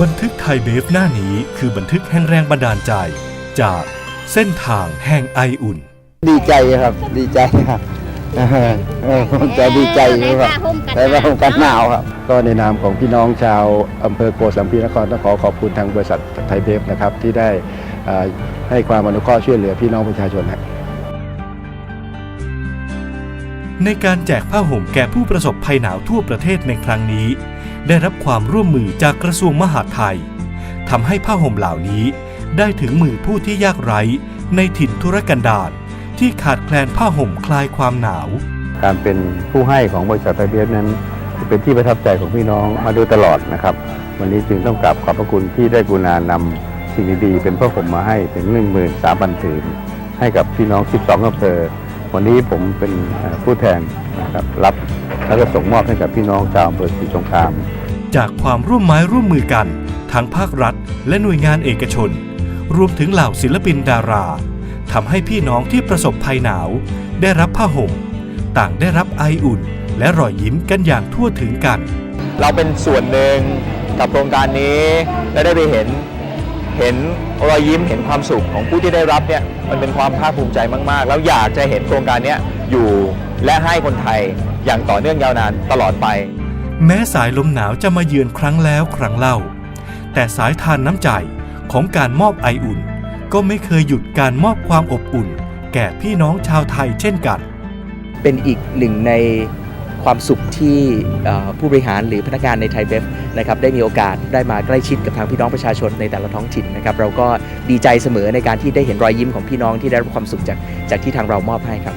บันทึกไทยเบฟหน้านี้คือบันทึกแห่งแรงบันดาลใจ จากเส้นทางแห่งไออุ่น ดีใจครับดีใจครับเออเออผมจะดีใจครับแต่ว่าผมกันหนาวครับ ก็ในนามของพี่น้องชาวอำเภอโกสัมพีนครต้องขอขอบคุณทางบริษัทไทยเบฟนะครับที่ได้เอ่อให้ความอนุเคราะห์ช่วยเหลือพี่น้องประชาชนครับ ในการแจกผ้าห่มแก่ผู้ประสบภัยหนาวทั่วประเทศในครั้งนี้ ได้รับความร่วมมือจากกระทรวงมหาดไทยทำให้ผ้าห่มเหล่านี้ได้ถึงมือผู้ที่ยากไร้ ในถิ่นธุรกันดารที่ขาดแคลนผ้าห่มคลายความหนาว การเป็นผู้ให้ของบริษัทไทยเบฟนั้น เป็นที่ประทับใจของพี่น้องมาโดยตลอดนะครับ วันนี้จึงต้องกราบขอบพระคุณที่ได้กุณานำสิ่งดีๆเป็นผ้าห่มมาให้ถึง 13,000ผืนให้กับพี่น้อง 12อำเภอวันนี้ผมเป็นผู้แทน ครับรับแล้วก็ส่งมอบให้กับพี่น้องชาวอำเภอศรีสงคราม จากความร่วมไม้ร่วมมือกันทั้งภาครัฐ และหน่วยงานเอกชน รวมถึงเหล่าศิลปินดาราทำให้พี่น้องที่ประสบภัยหนาว ได้รับผ้าห่ม ต่างได้รับไออุ่น และรอยยิ้มกันอย่างทั่วถึงกัน เราเป็นส่วนหนึ่งกับโครงการนี้และได้ไปเห็นเห็นรอยยิ้มเห็นความสุขของผู้ที่ได้รับเนี่ยมันเป็นความภาคภูมิใจมาก ๆ แล้วอยากจะเห็นโครงการเนี้ยอยู่ และให้คนไทยอย่างต่อเนื่องยาวนานตลอดไป แม้สายลมหนาวจะมาเยือนครั้งแล้วครั้งเล่า แต่สายทานน้ำใจของการมอบไออุ่น ก็ไม่เคยหยุดการมอบความอบอุ่น แก่พี่น้องชาวไทยเช่นกัน เป็นอีกหนึ่งในความสุขที่เอ่อผู้บริหารหรือพนักงานในไทยเบฟนะครับได้มีโอกาสได้มาใกล้ชิดกับทางพี่น้องประชาชนในแต่ละท้องถิ่นนะครับเราก็ดีใจเสมอในการที่ได้เห็นรอยยิ้มของพี่น้องที่ได้รับความสุขจากจากที่ทางเรามอบให้ครับ